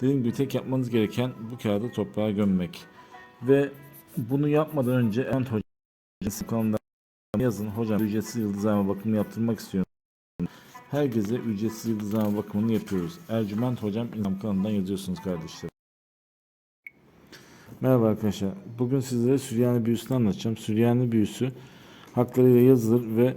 Dediğim gibi tek yapmanız gereken bu kağıdı toprağa gömmek. Ve bunu yapmadan önce Erent Hoca'nın kanalında yazın. Hocam ücretsiz yıldızlama bakımını yaptırmak istiyorum. Herkese ücretsiz yıldızlama bakımını yapıyoruz. Ercüment Hocam Instagram kanalından yazıyorsunuz kardeşler. Merhaba arkadaşlar. Bugün sizlere Süryani büyüsünü anlatacağım. Süryani büyüsü haklarıyla yazılır ve